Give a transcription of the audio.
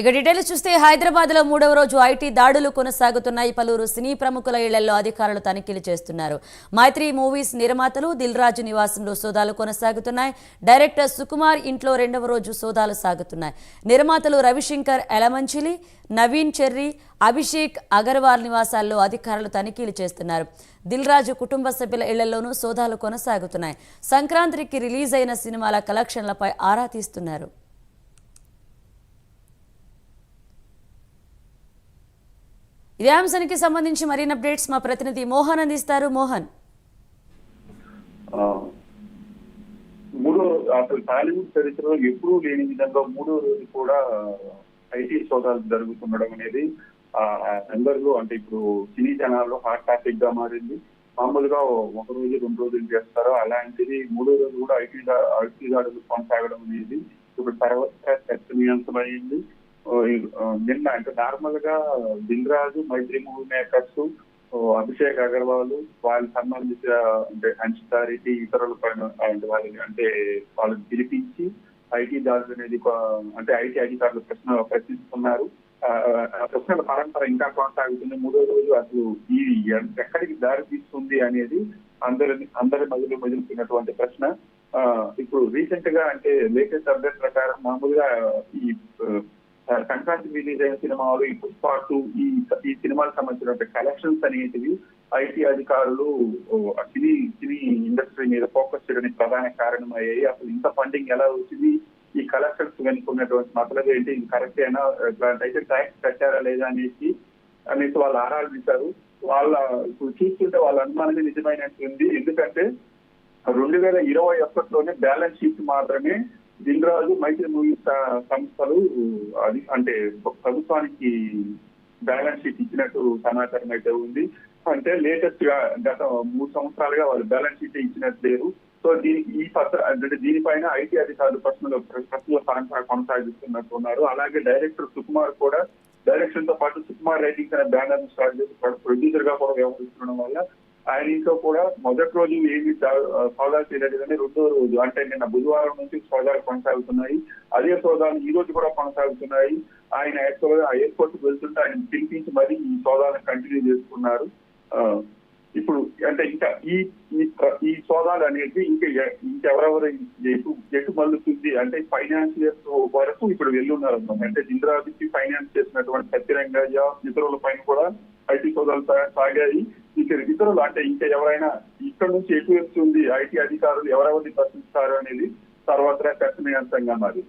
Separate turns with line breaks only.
ఇక డీటెయిల్స్ చూస్తే హైదరాబాద్లో మూడవ రోజు ఐటీ దాడులు కొనసాగుతున్నాయి. పలువురు సినీ ప్రముఖుల ఇళ్ళలో అధికారులు తనిఖీలు చేస్తున్నారు. మైత్రి మూవీస్ నిర్మాతలు దిల్ రాజు నివాసంలో సోదాలు కొనసాగుతున్నాయి. డైరెక్టర్ సుకుమార్ ఇంట్లో రెండవ రోజు సోదాలు సాగుతున్నాయి. నిర్మాతలు రవిశంకర్ ఎలమంచిలి నవీన్ చెర్రీ అభిషేక్ అగర్వాల్ నివాసాల్లో అధికారులు తనిఖీలు చేస్తున్నారు. దిల్ రాజు కుటుంబ సభ్యుల ఇళ్ళలోనూ సోదాలు కొనసాగుతున్నాయి. సంక్రాంతికి రిలీజ్ అయిన సినిమాల కలెక్షన్లపై ఆరా తీస్తున్నారు. ఇదే అంశానికి సంబంధించి మరిన్ని అప్డేట్స్ మా ప్రతినిధి మోహన్ అందిస్తారు. మోహన్.
మూడో అసలు టాలీవుడ్ చరిత్రలో ఎప్పుడూ లేని విధంగా మూడో రోజు కూడా ఐటీ సోదాలు జరుగుతుండడం అనేది అందరిలో అంటే ఇప్పుడు సినీ జనాల్లో హాట్ టాపిక్గా మారింది. మామూలుగా ఒక రోజు రెండు రోజులు చేస్తారు. అలాంటిది మూడో రోజు కూడా ఐటీ ఐటీ దాడులు కొనసాగడం అనేది ఇప్పుడు తర్వాత చర్చనీయాంశమైంది నిన్న అంటే నార్మల్గా దిల్రాజు మైత్రి మూవీ మేకర్స్ అభిషేక్ అగర్వాల్ వాళ్ళకి సంబంధించిన అంటే హన్షితారెడ్డి ఇతరుల పైన అంటే వాళ్ళని అంటే వాళ్ళని పిలిపించి ఐటీ దాడులు అనేది అంటే ఐటీ అధికారులు ప్రశ్న ప్రశ్నిస్తున్నారు. ఆ, ప్రశ్నల పరంపర ఇంకా కొనసాగుతుంది. మూడో రోజు అసలు ఈ ఎక్కడికి దారి తీస్తుంది అనేది అందరిని అందరి మధ్యలో మెదులుతున్నటువంటి ప్రశ్న. ఇప్పుడు రీసెంట్గా అంటే లేటెస్ట్ అప్డేట్ ప్రకారం మామూలుగా ఈ సంక్రాంతి రిలీజ్ అయిన సినిమాలు ఈ పుష్ప టూ ఈ ఈ సినిమాలకు సంబంధించిన కలెక్షన్స్ అనేటివి ఐటీ అధికారులు సినీ సినీ ఇండస్ట్రీ మీద ఫోకస్ చేయడానికి ప్రధాన కారణం అయ్యాయి అసలు ఇంత ఫండింగ్ ఎలా వచ్చింది? ఈ కలెక్షన్స్ వెనుకున్నటువంటి మతలబ్ ఏంటి? ఇది కరెక్ట్ అయినా అయితే ట్యాక్స్ కట్టారా లేదా అనేసి అనేసి వాళ్ళు ఆరాధించారు వాళ్ళ ఇప్పుడు చూస్తుంటే వాళ్ళ అనుమానమే నిజమైనట్టుంది ఎందుకంటే రెండు వేల ఇరవై ఒకటిలోనే బ్యాలెన్స్ షీట్ మాత్రమే దిల్ రాజు మైత్రి మూవీ సంస్థలు అది అంటే ప్రభుత్వానికి బ్యాలెన్స్ షీట్ ఇచ్చినట్టు సమాచారం అయితే ఉంది. అంటే లేటెస్ట్గా గత మూడు సంవత్సరాలుగా వాళ్ళు బ్యాలెన్స్ షీట్ ఇచ్చినట్టు లేరు సో దీనికి ఈ పత్ర అంటే దీనిపైన ఐటీ అధికారులు ప్రశ్నలు ప్రశ్నల పరంపర కొనసాగిస్తున్నట్టు ఉన్నారు. అలాగే డైరెక్టర్ సుకుమార్ కూడా డైరెక్షన్తో పాటు సుకుమార్ రైటింగ్స్ అనే బ్యానర్ స్టార్ట్ చేసి ప్రొడ్యూసర్గా కూడా వ్యవహరిస్తుండడం వల్ల ఆయన ఇంట్లో కూడా మొదటి రోజు ఏమి సోదాలు చేయలేదు కానీ రెండో రోజు అంటే నిన్న బుధవారం నుంచి సోదాలు కొనసాగుతున్నాయి. అదే సోదాలు ఈ రోజు కూడా కొనసాగుతున్నాయి. ఆయన యాక్చువల్గా ఎయిర్పోర్ట్ వెళ్తుంటే ఆయన పిలిపించి మరీ ఈ సోదాలను కంటిన్యూ చేసుకున్నారు. ఇప్పుడు అంటే ఇంకా ఈ ఈ సోదాలు అనేది ఇంకా ఇంకెవరెవరు ఎటు ఎటు మల్లుతుంది అంటే ఫైనాన్షియర్స్ వరకు ఇప్పుడు వెళ్ళున్నారు. అన్నమాట అంటే ఇంద్రాదికి ఫైనాన్స్ చేసినటువంటి సత్యరంగయ్య ఇతరుల పైన కూడా ఐటీ సోదాలు సాగాయి. ఇక ఇతరులు అంటే ఇంకా ఎవరైనా ఇక్కడ నుంచి ఎటు వెళ్తుంది ఐటీ అధికారులు ఎవరెవరిని ప్రశ్నిస్తారు అనేది తర్వాత చర్చనీయాంశంగా మారింది.